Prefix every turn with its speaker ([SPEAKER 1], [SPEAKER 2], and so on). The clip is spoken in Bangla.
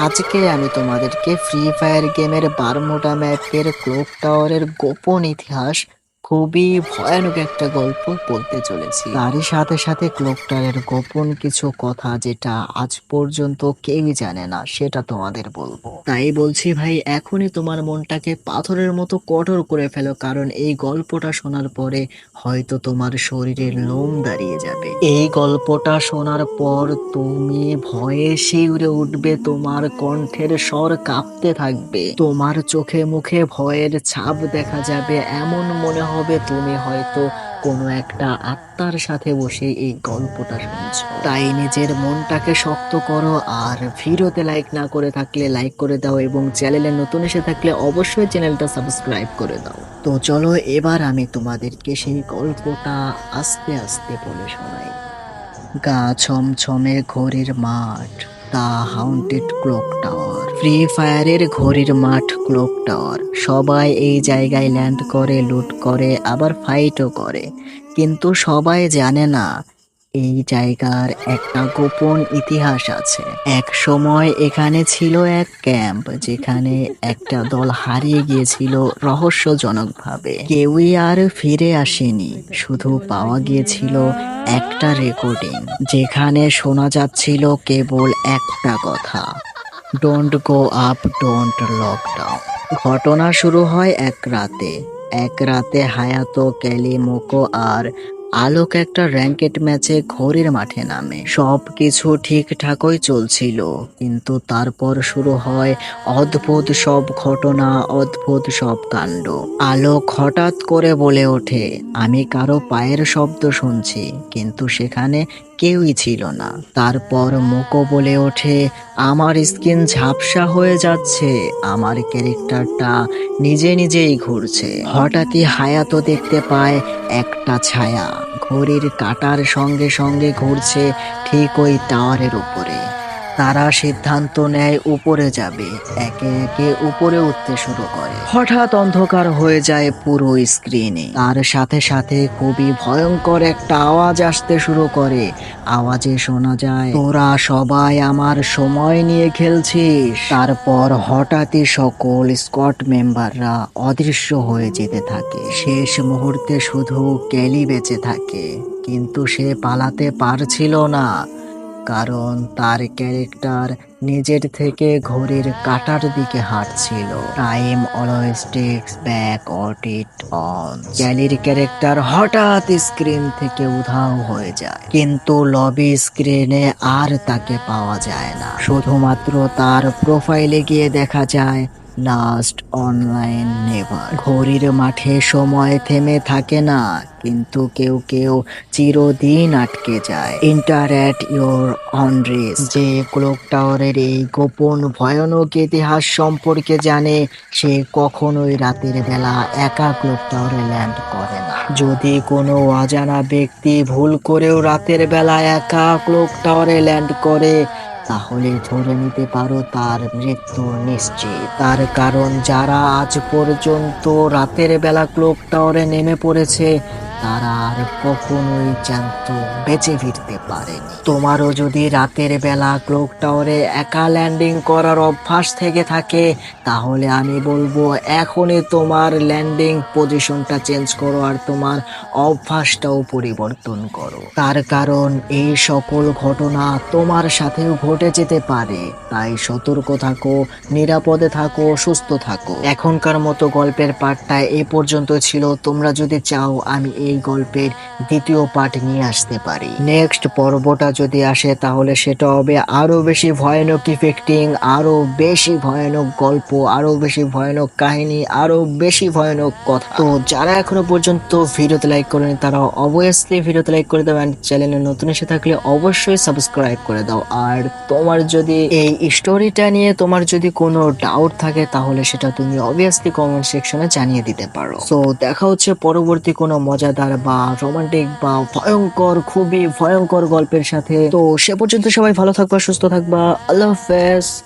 [SPEAKER 1] আজকে আমি তোমাদেরকে ফ্রি ফায়ার গেমের বারমুডা ম্যাপের ক্লোক টাওয়ারের গোপন ইতিহাস খুবই ভয়ানক একটা গল্প বলতে চলেছি। তারই সাথে সাথে ক্লোক টাওয়ারের গোপন কিছু কথা যেটা আজ পর্যন্ত কেউই জানে না সেটা তোমাদের বলব। তাই বলছি ভাই এখনই তোমার মনটাকে পাথরের মতো কঠোর করে ফেলো কারণ এই গল্পটা শোনার পরে হয়তো তোমার শরীরের লোম দাঁড়িয়ে যাবে। এই গল্পটা শোনার পর তুমি ভয়ে শিউরে উঠবে তোমার কণ্ঠের স্বর কাঁপতে থাকবে তোমার চোখে মুখে ভয়ের ছাপ দেখা যাবে এমন মনে হবে তুমি হয়তো কোনো একটা আত্মার সাথে বসে এই গল্পটা শুনছো। তাই নিজের মনটাকে শক্ত করো আর ভিডিওতে লাইক না করে থাকলে লাইক করে দাও এবং চ্যানেলে নতুন এসে থাকলে অবশ্যই চ্যানেলটা সাবস্ক্রাইব করে দাও। তো চলো এবার আমি তোমাদেরকে সেই গল্পটা আস্তে আস্তে বলে শোনাই। গা ছমছমে ঘড়ির মাঠ, the haunted clock tower. Free ফায়ারের ঘড়ির মাঠ ক্লক টাওয়ার সবাই এই জায়গায় ল্যান্ড করে লুট করে, আবার ফাইটও করে। কিন্তু সবাই জানে না, এই জায়গার একটা গোপন ইতিহাস আছে। এক সময় এখানে ছিল এক ক্যাম্প যেখানে একটা দল হারিয়ে গিয়েছিল রহস্যজনকভাবে। কেউই আর ফিরে আসেনি, শুধু পাওয়া গিয়েছিল একটা রেকর্ডিং যেখানে শোনা যাচ্ছিল কেবল একটা কথা। Don't go up don't lockdown ঘটনা শুরু হয় এক রাতে। এক রাতে হায়াতো ক্যালি, মোকো আর আলোক একটা র্যাঙ্কেট ম্যাচে ঘড়ির মাঠে নামে। সব কিছু ঠিকঠাকই চলছিল, কিন্তু তারপর শুরু হয় অদ্ভুত সব ঘটনা, অদ্ভুত সব কাণ্ড। আলোক হঠাৎ করে বলে ওঠে, আমি কারও পায়ের শব্দ শুনছি, কিন্তু সেখানে কেউই ছিল না। তারপর মোকো বলে ওঠে, আমার স্কিন ঝাপসা হয়ে যাচ্ছে, আমার ক্যারেক্টারটা নিজে নিজেই ঘুরছে। হঠাৎই হায়াতো দেখতে পায় একটা ছায়া। ঘড়ির কাটার সঙ্গে সঙ্গে ঘুরছে ঠিক ওই টাওয়ারের উপরে। তারা সিদ্ধান্ত নেয় উপরে যাবে, একে একে উপরে উঠতে শুরু করে। হঠাৎ অন্ধকার হয়ে যায় পুরো স্ক্রিনে তার সাথে সাথে খুবই ভয়ঙ্কর একটা আওয়াজ আসতে শুরু করে। আওয়াজে শোনা যায়, তোরা সবাই আমার সময় নিয়ে খেলছিস। তারপর হঠাৎই সকল স্কট মেম্বাররা অদৃশ্য হয়ে যেতে থাকে। শেষ মুহূর্তে শুধু ক্যালি বেঁচে থাকে, কিন্তু সে পালাতে পারছিল না। কারণ তার ক্যারেক্টার নিজের থেকে ঘড়ির কাটার দিকে হাঁটছিল। Time always takes back ought it on ক্যালির character হঠাৎ স্ক্রিন থেকে উধাও হয়ে যায়। কিন্তু লবি স্ক্রিনে আর তাকে পাওয়া যায় না। শুধুমাত্র তার প্রোফাইলে গিয়ে দেখা যায় লাস্ট অনলাইন নেভার ঘড়ির মাঠে সময় থেমে থাকে না, কিন্তু কেউ কেউ চিরদিন আটকে যায়। Enter at your own risk যে ক্লোক টাওয়ারের এই গোপন ভয়ানক ইতিহাস সম্পর্কে জানে, সে কখনোই রাতের বেলা একা ক্লোক টাওয়ারে ল্যান্ড করে না। যদি কোনো অজানা ব্যক্তি ভুল করেও রাতের বেলা একা ক্লোক টাওয়ারে ল্যান্ড করে তাহলে ধরে নিতে পারো তার মৃত্যু নিশ্চিত। তার কারণ যারা আজ পর্যন্ত রাতের বেলা ক্লোক টাওয়ারে নেমে পড়েছে তারা আর কখনোই জ্যান্ত বেঁচে ফিরতে পারেনি। তোমারও যদি রাতের বেলা ক্লোক টাওয়ারে একা ল্যান্ডিং করার অভ্যাস থেকে থাকে, তাহলে আমি বলব এখনই তোমার ল্যান্ডিং পজিশনটা চেঞ্জ করো আর তোমার অভ্যাসটাও পরিবর্তন করো। তার কারণ এই সকল ঘটনা তোমার সাথেও ঘটে যেতে পারে। তাই সতর্ক থাকো, নিরাপদে থাকো, সুস্থ থাকো। এখনকার মতো গল্পের পার্টটা এ পর্যন্ত ছিল। তোমরা যদি চাও, আমি এই গল্পের দ্বিতীয় পার্ট নিয়ে আসতে পারি। নেক্সট পর্বটা যদি আসে, তাহলে সেটা হবে আরও বেশি ভয়ানক ইফেক্টিং আরও বেশি ভয়ানক গল্প আরও বেশি ভয়ানক কাহিনী আরও বেশি ভয়ানক কথা। তো যারা এখনও পর্যন্ত ভিডিওতে লাইক করেনি, তারা অবভিয়াসলি ভিডিওতে লাইক করে দাও অ্যান্ড চ্যানেলে নতুন এসে থাকলে অবশ্যই সাবস্ক্রাইব করে দাও। আর তোমার যদি এই স্টোরিটা নিয়ে তোমার যদি কোনো ডাউট থাকে, তাহলে সেটা তুমি অবভিয়াসলি কমেন্ট সেকশনে জানিয়ে দিতে পারো। তো দেখা হচ্ছে পরবর্তী কোনো মজাদার বা রোমান্টিক বা ভয়ঙ্কর, খুবই ভয়ঙ্কর গল্পের সাথে। তো সে পর্যন্ত সবাই ভালো থাকবা, সুস্থ থাকবা। আল্লাহ হাফেজ।